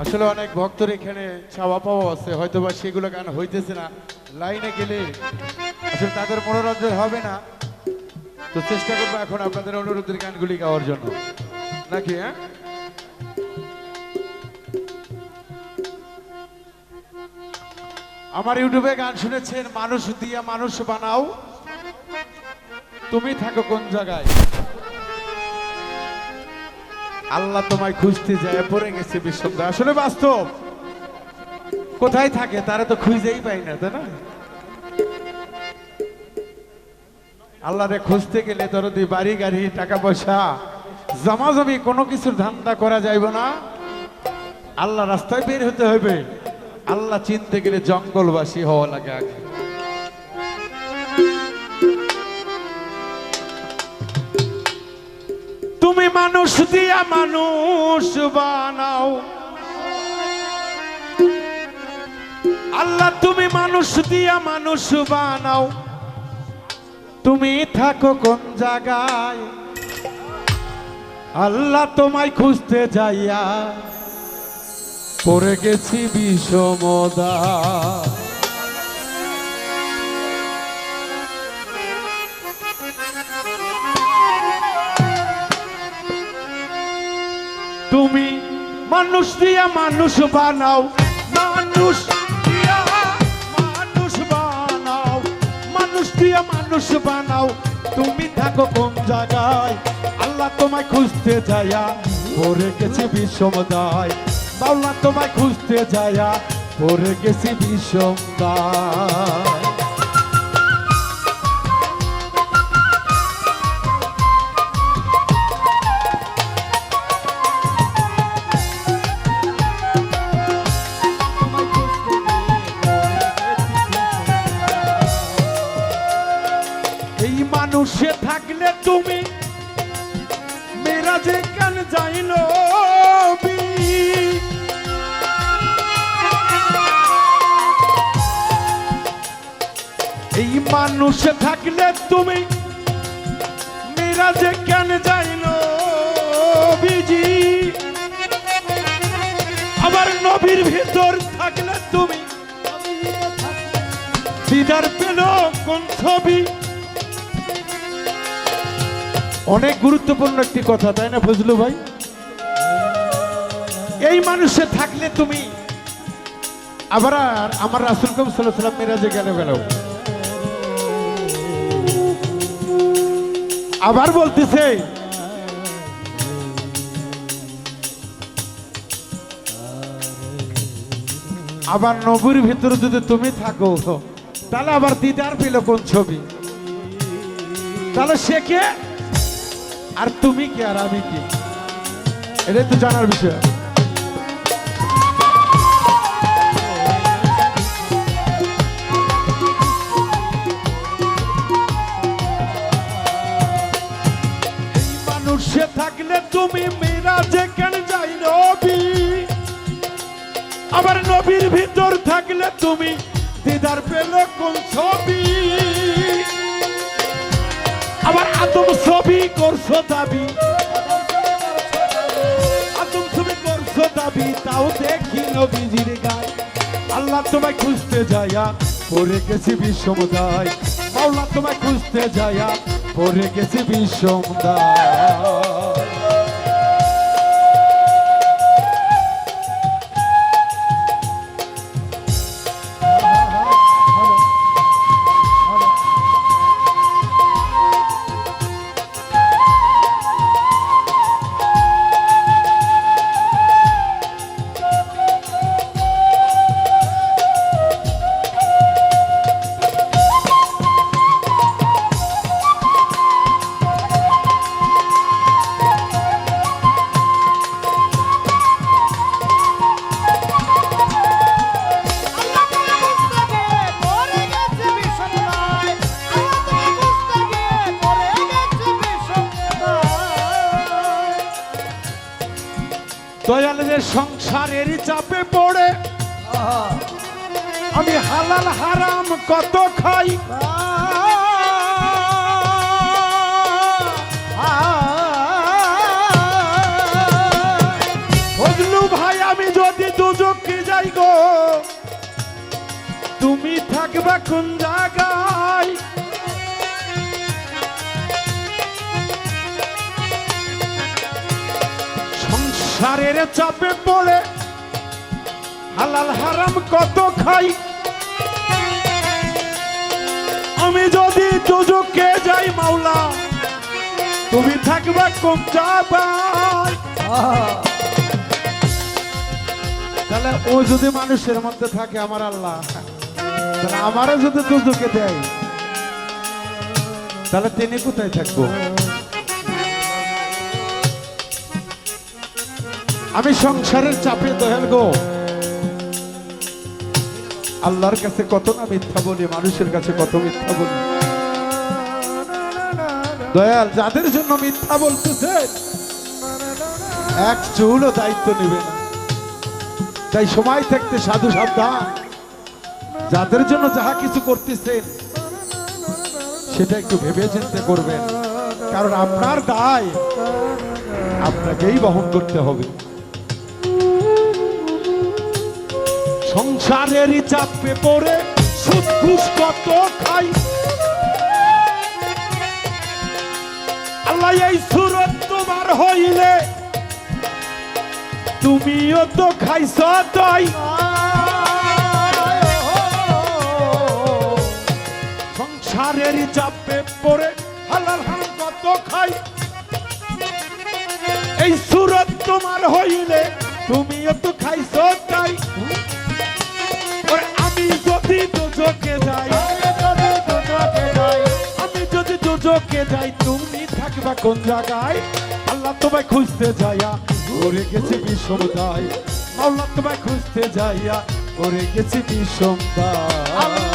আসলে অনেক ভক্তর এখানে চাওয়া পাওয়া আছে হয়তো বা সেগুলো গান হইতেছে না। লাইনে গেলে আসলে তাদের মনোরঞ্জন হবে না। তো চেষ্টা করব এখন আপনাদের অনুরোধের গানগুলি গাওয়ার জন্য। নাকি হ্যাঁ? আমার ইউটিউবে গান শুনেছেন, মানুষ দিয়া মানুষ বানাও। তুমি থাকো কোন জায়গায়? আল্লাহ তোমায় খুঁজতে যায়, পড়ে গেছে বিশ্বব্দ আসলে বাস্তব। কোথায় থাকে তারা তো খুঁজেই পাই না, তাই না? আল্লাহরে খুঁজতে গেলে ধরো দি বাড়ি, গাড়ি, টাকা পয়সা, জমাজমি কোনো কিছুর ধান্দা করা যাইব না। আল্লাহ রাস্তায় বের হতে হবে আল্লাহ চিনতে গেলে জঙ্গলবাসী হওয়া লাগে আগে। তুমি মানুষ, দিয়া মানুষ বানাও। আল্লাহ, তুমি মানুষ, দিয়া মানুষ বানাও। তুমি থাকো কোন জায়গায়? আল্লাহ, তোমায় খুঁজতে যাইয়া পড়ে গেছি বিষমদা। তুমি মানুষ দিয়া মানুষ বানাও। মানুষ মানুষ বানাও। মানুষ দিয়া মানুষ বানাও। তুমি থাকো কোন জায়গায়? আল্লাহ তোমায় খুঁজতে যায়া পড়ে গেছি বিষমদায় বাউলা তোমায় খুঁজতে যায়া পড়ে গেছি বিষমদায় মানুষে থাকলে তুমি মেরাজে কেন যাইল এই মানুষে থাকলে তুমি মেরাজে কেন যাইল বিজি আবার নবীর ভিতর থাকলে তুমি দিদার পেল কোন ছবি অনেক গুরুত্বপূর্ণ একটি কথা, তাই না ফজলু ভাই? এই মানুষে থাকলে তুমি আবার আমার রাসুল কম সাল্লাম মিরাজে গেল গেল? আবার বলতেছে, আবার নবীর ভিতরে যদি তুমি থাকো, তাহলে আবার দিদার পেল কোন ছবি? তাহলে সে কে? আর তুমি কি আর আমি কি? এটাই তো জানার বিষয়। মানুষে থাকলে তুমি মিরাজে কেন যাই নবী? আবার নবীর ভিতর থাকলে তুমি দিদার পেল কোন ছবি? আবার আদম ছবি করছ দাবি ছবি করছ দাবি, তাও দেখি নবীজির গায়। আল্লাহ তোমায় খুঁজতে যায়া, পড়ে গেছি বিষমদায় মাওলা তোমায় খুঁজতে যায়া, পড়ে গেছি বিশ্বমদায় দয়ালের সংসারের চাপে পড়ে, আমি হালাল হারাম কত খাই? ফজলু ভাই, আমি যদি দুজকে যাই গো, তুমি থাকবা কোন জায়গায়? সংসারের চাপে পড়ে। হালাল হারাম কত খাই। আমি যদি দুজকে যাই, মাওলা, তুমি থাকবা কোন জায়গায়? তাহলে ও যদি মানুষের মধ্যে থাকে আমার আল্লাহ আমারও যদি দুজকে দেয়। তাহলে তিনি কোথায় থাকব? আমি সংসারের চাপে দয়াল গো। আল্লাহর কাছে কত না মিথ্যা বলি, মানুষের কাছে কত মিথ্যা বলি। দয়াল, যাদের জন্য মিথ্যা বলতেছে, এক চুলও দায়িত্ব নেবে না। তাই সময় থাকতে সাধু সাবধান। যাদের জন্য যাহা কিছু করতেছেন, সেটা একটু ভেবে চিন্তে করবেন। কারণ আপনার দায় আপনাকেই বহন করতে হবে। সংসারেরই চাপে পড়ে সুদ কত খাই। আল্লাহ, এই সুরত তোমার হইলে তুমিও তো খাইছ তাই। সংসারের চাপে পড়ে হালাল হাম কত খাই। এই সুরত তোমার হইলে তুমিও তো খাইছ তাই। যদি দুজকে যাই আমি যদি দুজকে যাই তুমি থাকবা কোন জায়গায়? আল্লাহ তোমায় খুঁজতে যাইয়া করে গেছে বিষম দায় আল্লাহ তোমায় খুঁজতে যাইয়া করে গেছি বিষম দায়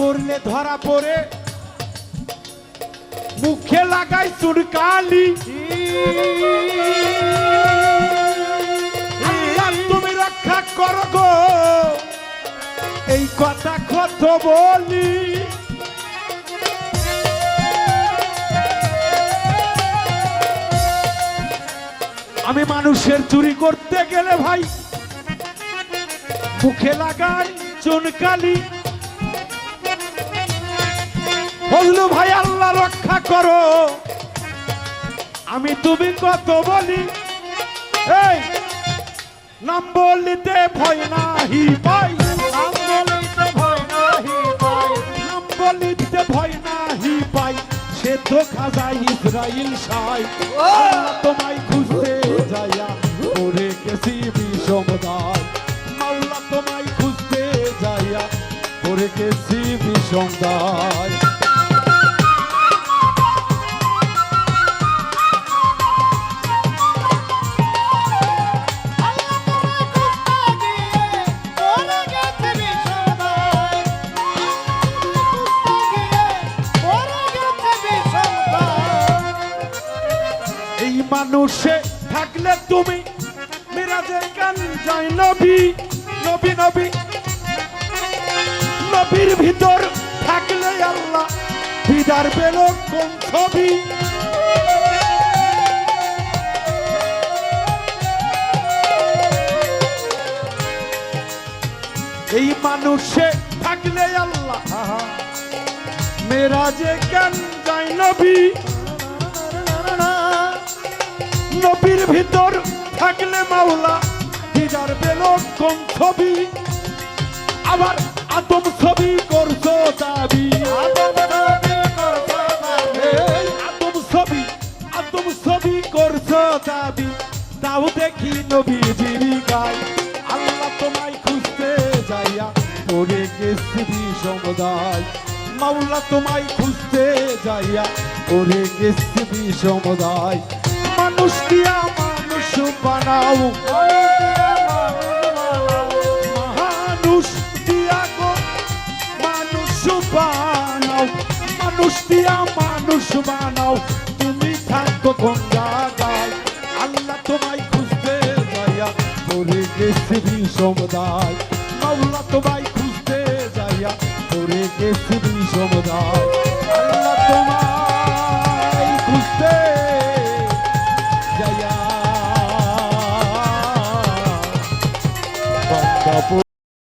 করলে ধরা পড়ে। মুখে লাগাই চুরকালি তুমি রক্ষা করো গো। এই কথা কত বলি। আমি মানুষের চুরি করতে গেলে ভাই, মুখে লাগাই চুনকালি। বললু ভাই আল্লাহ রক্ষা করো। আমি তুমি কত বলি? এই নাম বলিতে ভয় নাহি পাই নাম বলিতে ভয় নাহি পাই নাম বলিতে ভয় নাহি পাই সে তো খাজা ইসরাইল সাই। আল্লাহ তোমায় খুঁজতে যাইয়া করে গেছি বিষম দায় মাওলা তোমায় খুঁজতে যাইয়া করে গেছি বিষম দায় মানুষে থাকলে তুমি। মিরাজে গান যাই নবী নবী নবী। নবীর ভিতর থাকলে আল্লাহ দিদার পেল কোন ছবি। এই মানুষে থাকলে আল্লাহ মেরাজে কেন যাই নবী। নবীর ভিতর থাকলে মাওলা দিদার পেল কোন ছবি? আবার আদম ছবি করছ দাবি। এই ছবি আদম ছবি করছ দাবি। তাও দেখি নবীজির গায় আল্লাহ তোমায় খুঁজতে যাইয়া পড়ে গেছি সমুদায়। মাওলা তোমায় খুঁজতে যাইয়া করে গেছে বিষমদায় মানুষ দিয়া মানুষ বানাও। মানুষ দিয়া গো, মানুষ বানাও। মানুষ দিয়া মানুষ বানাও। তুমি থাকো কোন জায়গায়, আল্লাহ তোমায় খুঁজতে যাইয়া করে গেছে বিষমদায় মাওলা তোমায় খুঁজতে যাইয়া করে গেছে বিষমদায় জয়া।